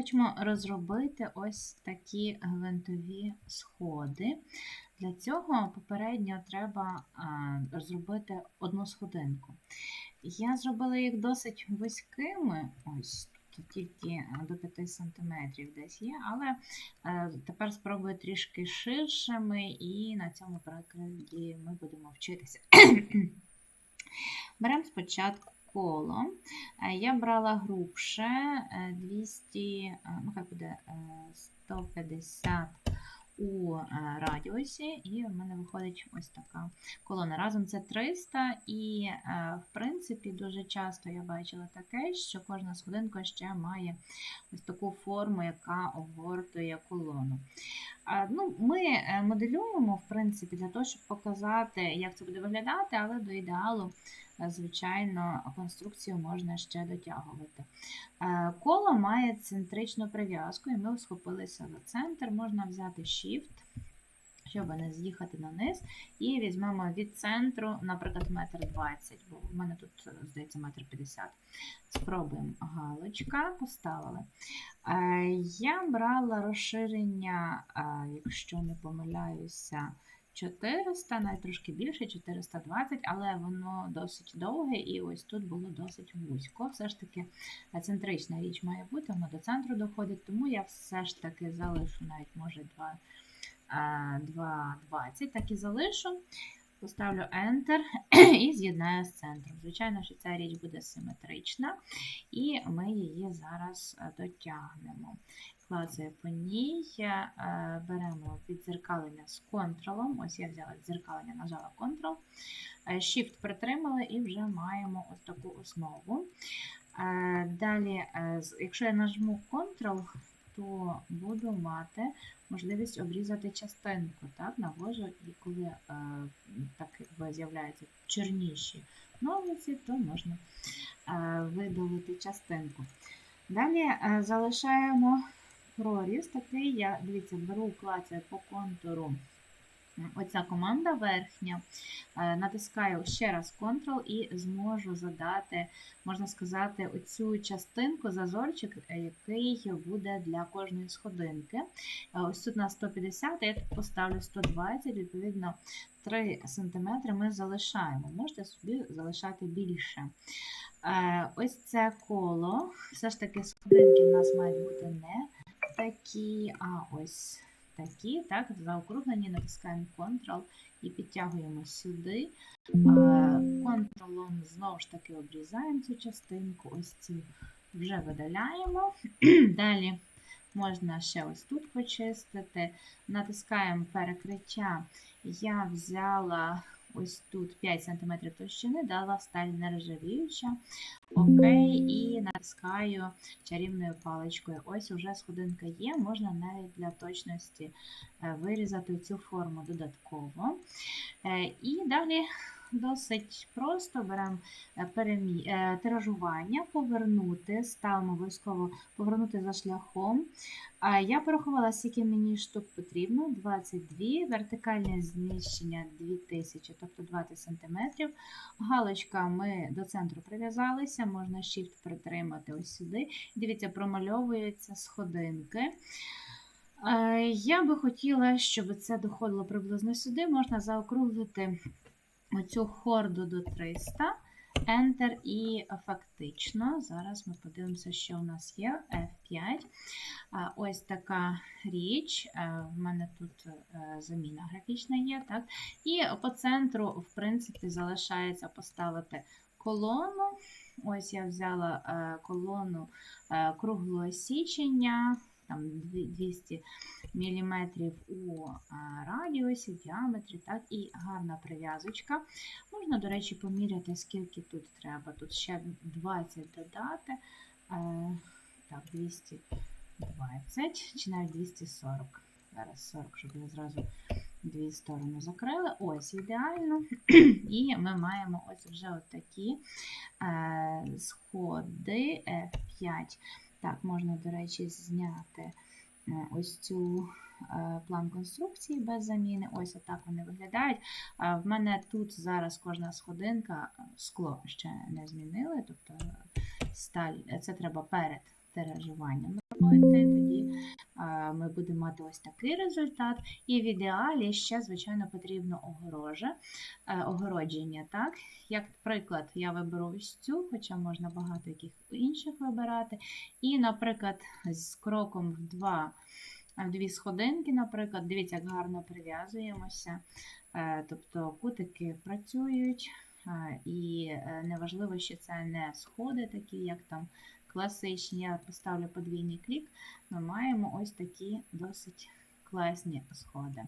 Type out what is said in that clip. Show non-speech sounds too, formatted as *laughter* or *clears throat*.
Хочемо розробити ось такі гвинтові сходи. Для цього попередньо треба розробити одну сходинку. Я зробила їх досить вузькими, ось тут тільки до 5 см десь є, але е, тепер спробую трішки ширшими, і на цьому прикладі ми будемо вчитися. *clears throat* Беремо спочатку коло. Е, Я брала грубше е, 200, е, ну хай буде е, 150 у е, радіусі, і в мене виходить ось така колона. Разом це 300, і, е, в принципі, дуже часто я бачила таке, що кожна сходинка ще має ось таку форму, яка огортує колону. Ну, Ми е, моделюємо, в принципі, для того, щоб показати, як це буде виглядати, але до ідеалу, е, звичайно, конструкцію можна ще дотягувати. Е, Коло має центричну прив'язку, і ми схопилися за центр. Можна взяти Shift, щоб не з'їхати на низ, і візьмемо від центру, наприклад, метр 20, бо в мене тут, здається, метр 50. Спробуємо галочка, поставили. Е, Я брала розширення, е, якщо не помиляюся, 400, навіть трошки більше, 420, але воно досить довге, і ось тут було досить вузько. Все ж таки е, центрична річ має бути, воно до центру доходить, тому я все ж таки залишу навіть, може, 2, 2,20, так і залишу. Поставлю Enter і з'єднаю з центром. Звичайно, що ця річ буде симетрична, і ми її зараз е, дотягнемо. Клацаю по ній, е, беремо віддзеркалення з контролом. Ось я взяла віддзеркалення, нажала Ctrl, е, Shift притримали і вже маємо ось таку основу. Далі, якщо я нажму Ctrl, то буду мати можливість обрізати частинку. Так, навожу, і коли е, так якби з'являються чорніші ножиці, то можна е, видалити частинку. Далі е, залишаємо проріз такий, я дивіться, беру клацаю по контуру. Оця команда верхня, натискаю ще раз Ctrl і зможу задати, можна сказати, оцю частинку, зазорчик, який буде для кожної сходинки. Ось тут на 150, я тут поставлю 120, відповідно, 3 см ми залишаємо. Можете собі залишати більше. Ось це коло. Все ж таки, сходинки в нас мають бути не такі, а ось такі, так, заокруглені, натискаємо Ctrl і підтягуємо сюди. Ctrl знову ж таки обрізаємо цю частинку, ось ці вже видаляємо. *clears throat* Далі можна ще ось тут почистити. Натискаємо перекриття. Я взяла ось тут 5 см товщини, дала сталь нержавіюча. Окей, і натискаю чарівною паличкою. Ось уже сходинка є, можна навіть для точності е, вирізати цю форму додатково. Е, і далі досить просто беремо е, перемі... тиражування, повернути, ставимо обов'язково повернути за шляхом. Я порахувала, скільки мені штук потрібно: 22, вертикальне зміщення 2000, тобто 20 см. Галочка ми до центру прив'язалися, можна Shift притримати ось сюди. Дивіться, промальовуються сходинки. Я би хотіла, щоб це доходило приблизно сюди. Можна заокруглити оцю хорду до 300. Enter і фактично, зараз ми подивимося, що у нас є F5. Ось така річ. В мене тут е, заміна графічна є. так? І по центру, в принципі, залишається поставити колону. Ось я взяла е, колону е, круглого січення там 200 мм у радіусі, діаметрі, так, і гарна прив'язочка. Можна, до речі, поміряти, скільки тут треба. Тут ще 20 додати. Так, 220 чи навіть 240. Зараз 40, щоб я зразу дві сторони закрили. Ось ідеально. І *clears throat* ми маємо ось вже такі е, сходи F5. Так, можна, до речі, зняти е, ось цю е, план конструкції без заміни. Ось отак вони виглядають. В мене тут зараз кожна сходинка, скло ще не змінили, тобто сталь, це треба перед тиражуванням тоді е, ми будемо мати ось такий результат. І в ідеалі ще, звичайно, потрібно огорожа, е, огородження. Так? Як приклад, я виберу ось цю, хоча можна багато яких інших вибирати. І, наприклад, з кроком в два. Дві сходинки, наприклад, дивіться, як гарно прив'язуємося. Е, Тобто кутики працюють, і е, неважливо, що це не сходи, такі, як там класичні. Я поставлю подвійний клік. Ми маємо ось такі досить класні сходи.